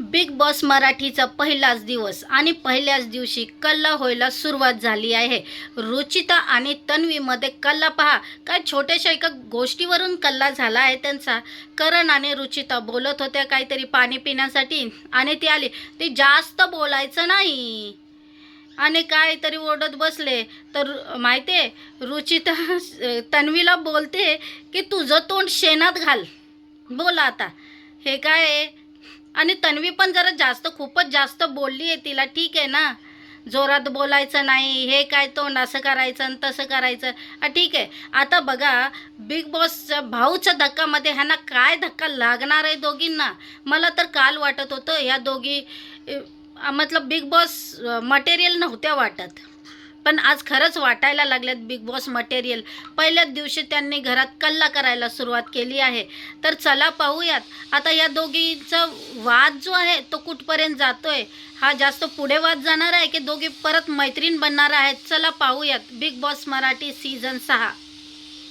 Big boss मराठीचा पहिलाच दिवस आणि पहिल्याच दिवशी कल्ला व्हायला सुरुवात झाली आहे. रुचिता आणि तन्वीमध्ये कल्ला पहा. काय छोट्याशा एका गोष्टीवरून कल्ला झाला आहे त्यांचा? करण आणि रुचिता बोलत होत्या काहीतरी पाणी पिण्यासाठी आणि ती आली. ते जास्त बोलायचं नाही. आणि काय तरी ओढत बसले. तर माहिती आहे रुचिता तन्वीला बोलते की तुझं तोंड शेणात घाल. बोला आता. हे काय आहे? आणि तन्वी पण जरा जास्त खूपच जास्त बोलली आहे तिला. ठीक आहे ना? जोरात बोलायचं नाही हे काय तोंड असं करायचं आणि तसं करायचं. ठीक आहे. आता बघा बिग बॉसच्या भाऊच्या धक्कामध्ये ह्यांना काय धक्का लागणार आहे दोघींना? मला तर काल वाटत होतं ह्या दोघी मतलब बिग बॉस मटेरियल नव्हत्या वाटत. पण आज खरंच वाटायला लागल्यात बिग बॉस मटेरियल. पहिल्याच दिवशी त्यांनी घरात कल्ला करायला सुरुवात केली आहे. तर चला पाहूयात. आता या दोघीचा वाद जो आहे तो कुठपर्यंत जातोय? हा जास्त पुढे वाद जाणार आहे की दोघी परत मैत्रीण बनणार आहेत? चला पाहूयात. बिग बॉस मराठी सीझन सहा.